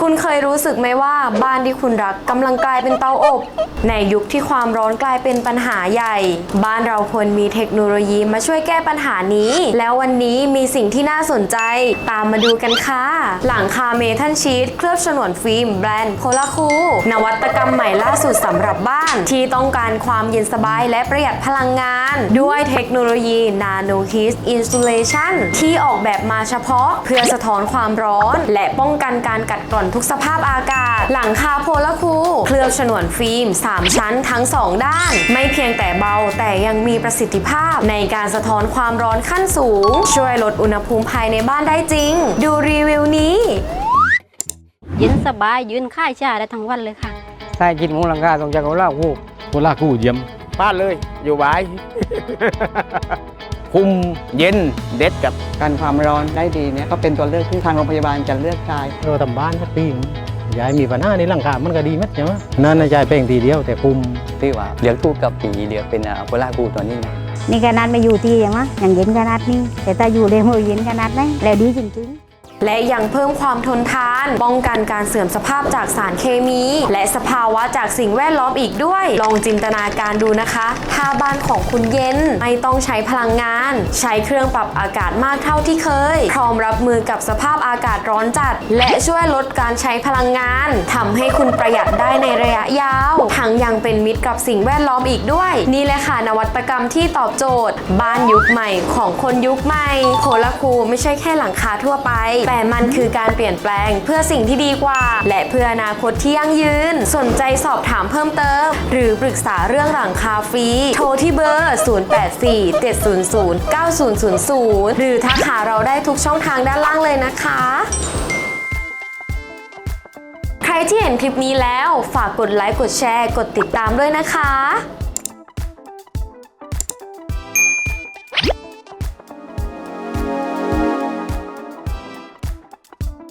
คุณเคยรู้สึกไหมว่าบ้านที่คุณรักกำลังกลายเป็นเตาอบ ในยุคที่ความร้อนกลายเป็นปัญหาใหญ่ บ้านเราควรมีเทคโนโลยีมาช่วยแก้ปัญหานี้ แล้ววันนี้มีสิ่งที่น่าสนใจ ตามมาดูกันค่ะ หลังคาเมทัลชีตเคลือบฉนวนฟิล์มแบรนด์โพลาคูนวัตกรรมใหม่ล่าสุดสำหรับบ้าน ที่ต้องการความเย็นสบายและประหยัดพลังงาน ด้วยเทคโนโลยี Nano Heat Insulation ที่ออกแบบมาเฉพาะ เพื่อสะท้อนความร้อน และป้องกันการกัดกร่อนทุกสภาพอากาศ หลังคาโพลาคูเคลือบฉนวนฟิล์ม 3 ชั้นทั้ง 2 ด้าน ไม่เพียงแต่เบาแต่ยังมีประสิทธิภาพในการสะท้อนความร้อนขั้นสูง ช่วยลดอุณหภูมิภายในบ้านได้จริง ดูรีวิวนี้เย็นสบายยืนค่ายชาได้ทั้งวันเลยค่ะถ้ากินหมูหลังคาต้องจากเขาเล่าหูโคลากู้เยี่ยมพลาดเลย อยู่บาย คุมเย็นเด็ดกับกันความร้อนได้ดีเนี่ยก็เป็นตัวเลือกที่ทางโรงพยาบาลจะเลือกใช้เราทำบ้านสักปีหนึ่งยายมีปัญหาในหลังคามันก็ดีไหมใช่ไหมนั่นนะยายเพ่งทีเดียวแต่คุมที่ว่าเลือกทูกกับปีเลือกเป็นโคลากูตัวนี้นะนี่ขนาดไม่อยู่ที่ยังมะยังเย็นขนาดนี้แต่ถ้าอยู่ในมือเย็นขนาดไหนแล้วดีจริงๆ และยังเพิ่มความทนทาน ป้องกันการเสื่อมสภาพจากสารเคมี และสภาวะจากสิ่งแวดล้อมอีกด้วย ลองจินตนาการดูนะคะ ถ้าบ้านของคุณเย็นไม่ต้องใช้พลังงาน ใช้เครื่องปรับอากาศมากเท่าที่เคย พร้อมรับมือกับสภาพอากาศร้อนจัด และช่วยลดการใช้พลังงานทำให้คุณประหยัดได้ในระยะยาว ทั้งยังเป็นมิตรกับสิ่งแวดล้อมอีกด้วย นี่แหละค่ะนวัตกรรมที่ตอบโจทย์ บ้านยุคใหม่ของคนยุคใหม่โคลาคูไม่ใช่แค่หลังคาทั่วไปแต่มันคือการเปลี่ยนแปลงเพื่อสิ่งที่ดีกว่า และเพื่ออนาคตที่ยั่งยืน สนใจสอบถามเพิ่มเติม หรือปรึกษาเรื่องหลังคาฟรีโทรที่เบอร์ 0847009000 หรือทักหาเราได้ทุกช่องทางด้านล่างเลยนะคะใครที่เห็นคลิปนี้แล้วฝากกดไลค์ กดแชร์ กดติดตามด้วยนะคะ